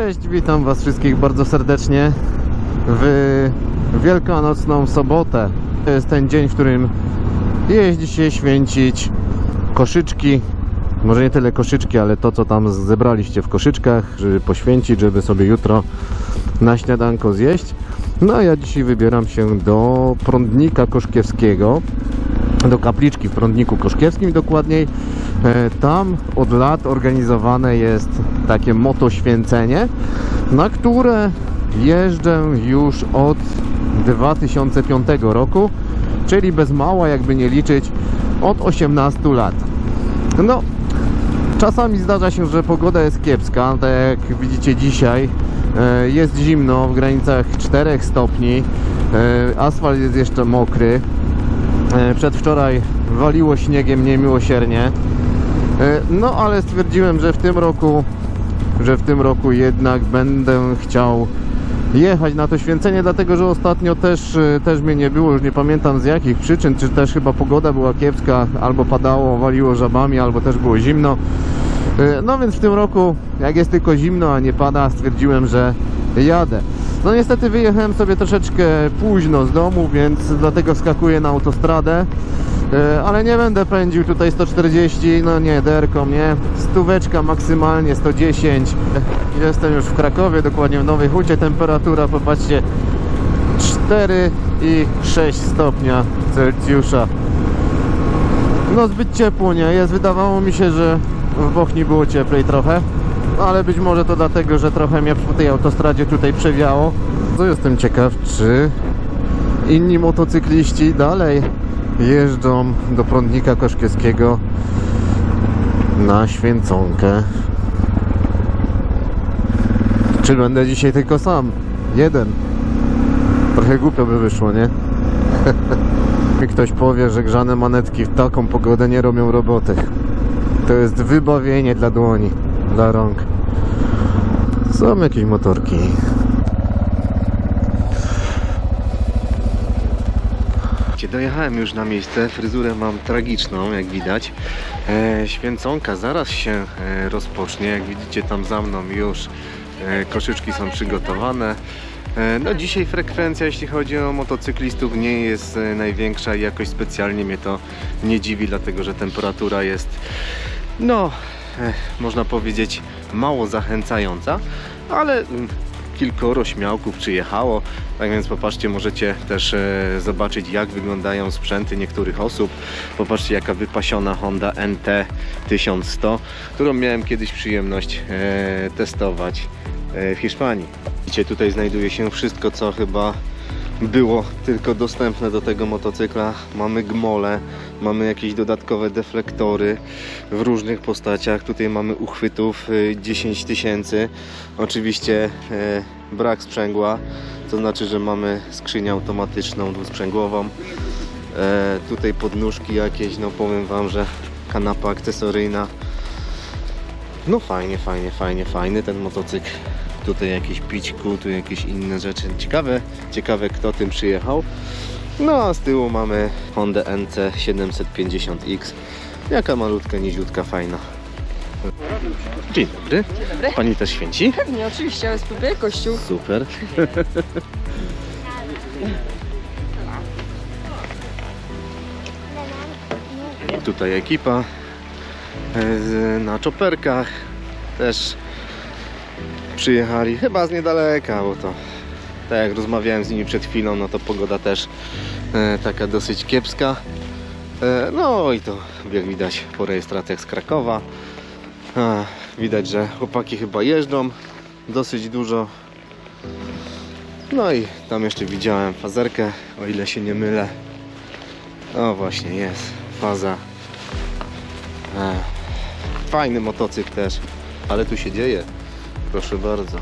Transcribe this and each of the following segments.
Cześć, witam Was wszystkich bardzo serdecznie w wielkanocną sobotę. To jest ten dzień, w którym jeździ się święcić koszyczki. Może nie tyle koszyczki, ale to, co tam zebraliście w koszyczkach, żeby poświęcić, żeby sobie jutro na śniadanko zjeść. No a ja dzisiaj wybieram się do Prądnika Koszkiewskiego do kapliczki w Prądniku Koszkiewskim dokładniej. E, Tam od lat organizowane jest takie motoświęcenie, na które jeżdżę już od 2005 roku, czyli bez mała, jakby nie liczyć, od 18 lat. No, czasami zdarza się, że pogoda jest kiepska, tak jak widzicie dzisiaj. e, Jest zimno w granicach 4 stopni, e, asfalt jest jeszcze mokry. E, Przedwczoraj waliło śniegiem niemiłosiernie. E, No ale stwierdziłem, że w tym roku, że w tym roku jednak będę chciał jechać na to święcenie, dlatego że ostatnio też, e, też mnie nie było, już nie pamiętam z jakich przyczyn, czy też chyba pogoda była kiepska, albo padało, waliło żabami, albo też było zimno. No więc w tym roku, jak jest tylko zimno, a nie pada, stwierdziłem, że jadę. No niestety wyjechałem sobie troszeczkę późno z domu, więc dlatego wskakuję na autostradę. E, Ale nie będę pędził tutaj 140, no nie, derką, nie. Stóweczka maksymalnie 110. E, Jestem już w Krakowie, dokładnie w Nowej Hucie. Temperatura, popatrzcie, 4 i 6 stopnia Celsjusza. No zbyt ciepło nie jest. Wydawało mi się, że w Bochni było cieplej trochę. No, ale być może to dlatego, że trochę mnie po tej autostradzie tutaj przewiało. Co jestem ciekaw, czy inni motocykliści dalej jeżdżą do prądnika koszkiewskiego na święconkę. Czy będę dzisiaj tylko sam? Jeden. Trochę głupio by wyszło, nie? Mi ktoś powie, że grzane manetki w taką pogodę nie robią roboty. To jest wybawienie dla dłoni, dla rąk. Są jakieś motorki. Dojechałem już na miejsce, fryzurę mam tragiczną, jak widać. E, święconka zaraz się e, rozpocznie, jak widzicie tam za mną już e, koszyczki są przygotowane. E, No dzisiaj frekwencja, jeśli chodzi o motocyklistów, nie jest e, największa i jakoś specjalnie mnie to nie dziwi, dlatego że temperatura jest, no, można powiedzieć, mało zachęcająca, ale mm, kilkoro śmiałków przyjechało, tak więc popatrzcie, możecie też e, zobaczyć jak wyglądają sprzęty niektórych osób. Popatrzcie jaka wypasiona Honda NT 1100, którą miałem kiedyś przyjemność e, testować e, w Hiszpanii. Widzicie, tutaj znajduje się wszystko, co chyba było tylko dostępne do tego motocykla. Mamy gmole, mamy jakieś dodatkowe deflektory w różnych postaciach. Tutaj mamy uchwytów y, 10 tysięcy. Oczywiście e, brak sprzęgła, to znaczy, że mamy skrzynię automatyczną dwusprzęgłową. E, tutaj podnóżki jakieś, no powiem Wam, że kanapa akcesoryjna. No fajnie, fajnie, fajnie, fajny ten motocykl. Tutaj jakieś pićku, tu jakieś inne rzeczy. Ciekawe, ciekawe kto tym przyjechał. No a z tyłu mamy Honda NC 750X. Jaka malutka, niziutka, fajna. Dzień dobry. dobry. Pani też święci? Pewnie, oczywiście, ale spróbuję kościół. Super. Tutaj ekipa e, na czoperkach też przyjechali chyba z niedaleka, bo to tak jak rozmawiałem z nimi przed chwilą, no to pogoda też e, taka dosyć kiepska. E, no i to jak widać po rejestracjach z Krakowa. A, widać, że chłopaki chyba jeżdżą dosyć dużo. No i tam jeszcze widziałem fazerkę, o ile się nie mylę. No właśnie, jest faza. E, Fajny motocykl też, ale tu się dzieje. Proszę bardzo.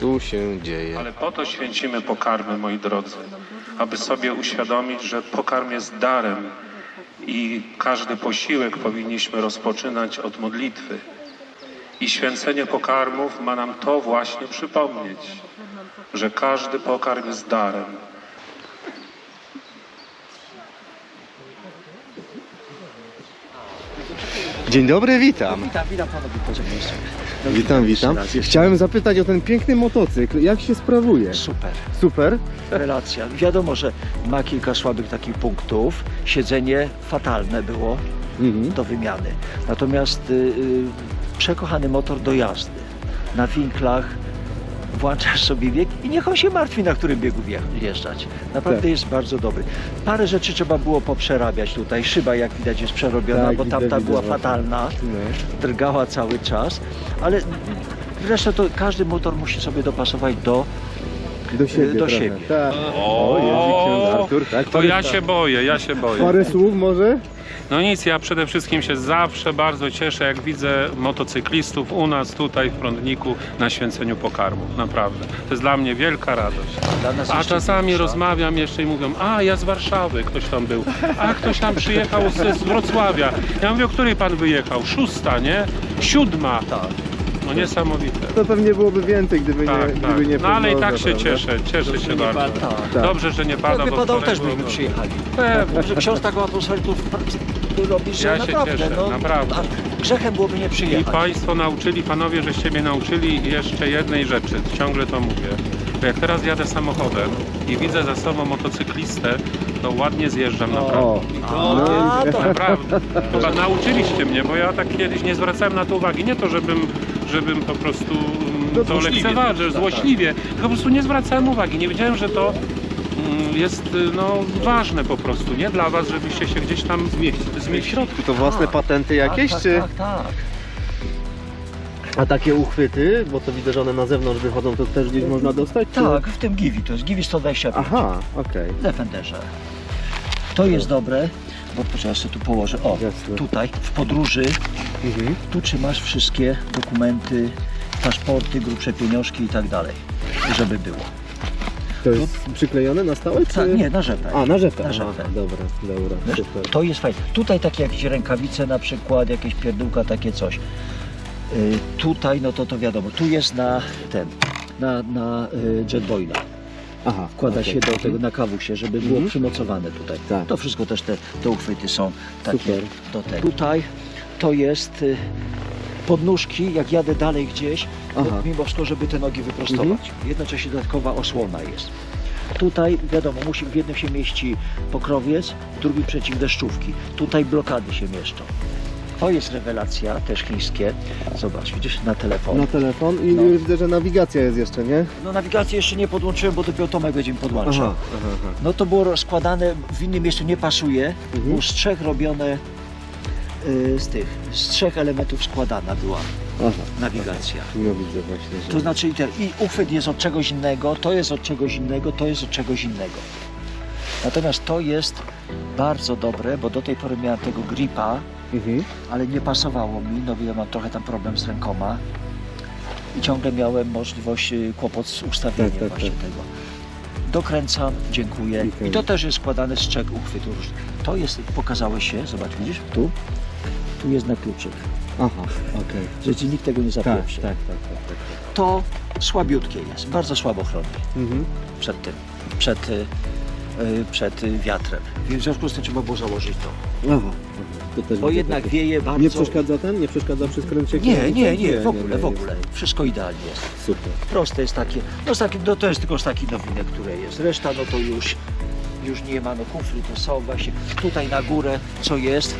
Tu się dzieje. Ale po to święcimy pokarmy, moi drodzy, aby sobie uświadomić, że pokarm jest darem i każdy posiłek powinniśmy rozpoczynać od modlitwy. I święcenie pokarmów ma nam to właśnie przypomnieć, że każdy pokarm jest darem. Dzień dobry, witam. Witam, witam panowie pociągnięcie. Witam, witam. Chciałem zapytać o ten piękny motocykl. Jak się sprawuje? Super, Super. relacja. Wiadomo, że ma kilka słabych takich punktów. Siedzenie fatalne było Mhm. do wymiany. Natomiast y, y, przekochany motor do jazdy. Na winklach włączasz sobie bieg i niech on się martwi, na którym biegu wje- wjeżdżać. Naprawdę Tak. jest bardzo dobry. Parę rzeczy trzeba było poprzerabiać tutaj. Szyba, jak widać, jest przerobiona, Tak, bo widzę, tamta widzę była właśnie. fatalna. No. drgała cały czas, ale zresztą to każdy motor musi sobie dopasować do Do siebie. Do siebie. Tak. O, jest ksiądz Artur, tak? To ja się boję, ja się boję. Parę słów może? No nic, ja przede wszystkim się zawsze bardzo cieszę, jak widzę motocyklistów u nas tutaj w Prądniku na święceniu pokarmów. Naprawdę. To jest dla mnie wielka radość. A czasami rozmawiam jeszcze i mówią, a ja z Warszawy, ktoś tam był, a ktoś tam przyjechał z, z Wrocławia. Ja mówię, o której pan wyjechał? Szósta, nie? Siódma. Tak. No niesamowite. To pewnie byłoby więcej, gdyby Tak, nie, tak. gdyby nie No ale i tak się prawda? cieszę, cieszę się bardzo. Tak. Tak. Dobrze, że nie pada, Jakby bo padał wczoraj też było- byśmy przyjechali. Pewnie. Że ksiądz taką atmosferę tu w pracy robisz, że Ja się naprawdę, cieszę, no, naprawdę. a Grzechem byłoby nie I przyjechać. Państwo nauczyli, panowie, żeście mnie nauczyli jeszcze jednej rzeczy, ciągle to mówię. Bo jak teraz jadę samochodem i widzę za sobą motocyklistę, to ładnie zjeżdżam naprawdę. O, A, to Naprawdę. Chyba nauczyliście mnie, bo ja tak kiedyś nie zwracałem na to uwagi. Nie to, żebym, żebym po prostu mm, No, to złośliwie. lekceważył, złośliwie, tylko po prostu nie zwracałem uwagi. Nie wiedziałem, że to mm, jest y, no, ważne po prostu, nie dla was, żebyście się gdzieś tam zmieścili. w środku to własne patenty jakieś, tak, czy? Tak, tak. A takie uchwyty, bo to widzę, że one na zewnątrz wychodzą, to też gdzieś można dostać? czy- Tak, w tym Givi, to jest Givi 125. Aha, okej. w Defenderze. To jest dobre, bo poczekaj, ja sobie tu położę. O, Jasne. tutaj w podróży, Mhm. tu trzymasz wszystkie dokumenty, paszporty, grubsze pieniążki i tak dalej, żeby było. To jest przyklejone na stałe, czy? Tak, nie, na rzepę. A, na rzepę. Na Aha, rzepę. dobra, dobra, Wiesz, super. to jest fajne. Tutaj takie jakieś rękawice na przykład, jakieś pierdółka, takie coś. Y, tutaj, no to to wiadomo, tu jest na ten, na, na y, jetboila. Aha, Wkłada okej. się do tego na kawusie, żeby było Mhm. przymocowane tutaj. Tak. To wszystko też te, te uchwyty są takie Super. do tego. Tutaj to jest y, podnóżki, jak jadę dalej gdzieś, Aha. mimo wszystko, żeby te nogi wyprostować. Mhm. Jednocześnie dodatkowa osłona jest. Tutaj wiadomo, musi, w jednym się mieści pokrowiec, w drugim przeciwdeszczówki. Tutaj blokady się mieszczą. To jest rewelacja, też chińskie. Zobacz, widzisz, na telefon. Na telefon i No. widzę, że nawigacja jest jeszcze, nie? No nawigację jeszcze nie podłączyłem, bo dopiero Tomek będzie mi podłączał. aha, aha. No to było rozkładane, w innym miejscu nie pasuje, Mhm. było z trzech robione, y, z tych, z trzech elementów składana była Aha, nawigacja. no widzę właśnie, że... To znaczy i ten- i uchwyt jest od czegoś innego, to jest od czegoś innego, to jest od czegoś innego. Natomiast to jest bardzo dobre, bo do tej pory miałem tego gripa, Mhm. ale nie pasowało mi, no bo ja mam trochę tam problem z rękoma i ciągle miałem możliwość, y, kłopot z ustawieniem Tak, tak, właśnie tak. tego. Dokręcam, dziękuję. Okej. I to też jest składane z trzech uchwytów różnych. To jest, pokazało się, zobacz, widzisz, tu, tu jest na kluczyk, Aha, okej. że ci nikt tego nie Tak, zapieprzy. tak, tak, tak, tak. To słabiutkie jest, bardzo słabo chroni Mhm. przed tym, przed, y, y, przed y, wiatrem. W związku z tym trzeba było założyć to. Aha. To też Bo widzę jednak takie. wieje bardzo... Nie przeszkadza ten? Nie przeszkadza przy skręcie? Nie, kierownicy? nie, nie, w ogóle, w ogóle. Wszystko idealnie jest. Super. Proste jest takie, no, z taki, no to jest tylko z takich nowinek, które jest. Reszta no to już, już nie ma, no kufry to są właśnie. Tutaj na górę co jest,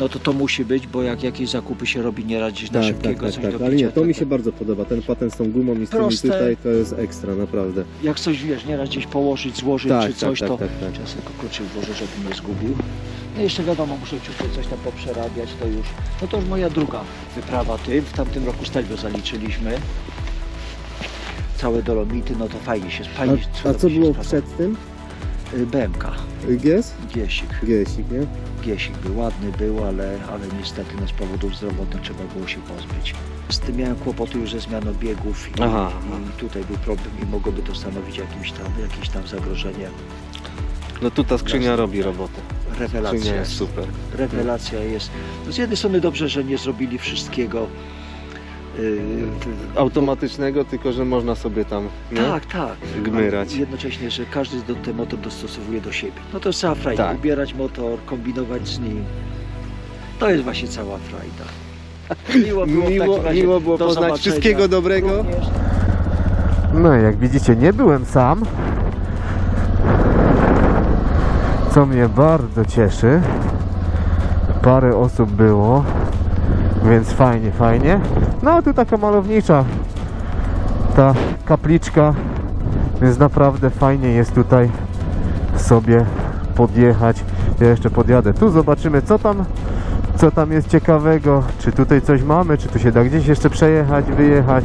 no to to musi być, bo jak jakieś zakupy się robi nieraz gdzieś na Tak, tak, szybkiego, tak, coś tak. do Ale nie, to mi tak, się bardzo podoba. Ten patent z tą gumą i z tymi Proste. tutaj to jest ekstra, naprawdę. Jak coś wiesz, nieraz gdzieś położyć, złożyć Tak, czy tak, coś, tak, to tak, tak. sobie tylko kluczyk włożyć, żeby nie zgubił. No jeszcze wiadomo, muszę ciutko coś tam poprzerabiać, to już, no to już moja druga wyprawa tym. W tamtym roku Stelvio zaliczyliśmy. Całe Dolomity, no to fajnie się, fajnie A, a co się było przed tym? Y, BMK, Gies? Giesik. Giesik, nie? Giesik był ładny, był, ale, ale niestety no, z powodów zdrowotnych trzeba było się pozbyć. Z tym miałem kłopoty już ze zmianą biegów i, Aha, i tutaj był problem i mogłoby to stanowić jakimś tam, jakieś tam zagrożenie. No tu ta skrzynia robi robotę. Rewelacja jest. super. Rewelacja jest. No z jednej strony dobrze, że nie zrobili wszystkiego. Yy, Automatycznego, tylko że można sobie tam nie? tak, tak. gmyrać. Ale Jednocześnie, że każdy do, ten motor dostosowuje do siebie. No to jest cała frajda. Tak. Ubierać motor, kombinować z nim. To jest właśnie cała frajda. Miło w Miło, takim razie. miło było Do poznać zobaczenia. wszystkiego dobrego. Również. No i jak widzicie, nie byłem sam. Co mnie bardzo cieszy. Parę osób było, więc fajnie, fajnie. No a tu taka malownicza ta kapliczka, więc naprawdę fajnie jest tutaj sobie podjechać. Ja jeszcze podjadę. Tu zobaczymy co tam co tam jest ciekawego, czy tutaj coś mamy, czy tu się da gdzieś jeszcze przejechać, wyjechać.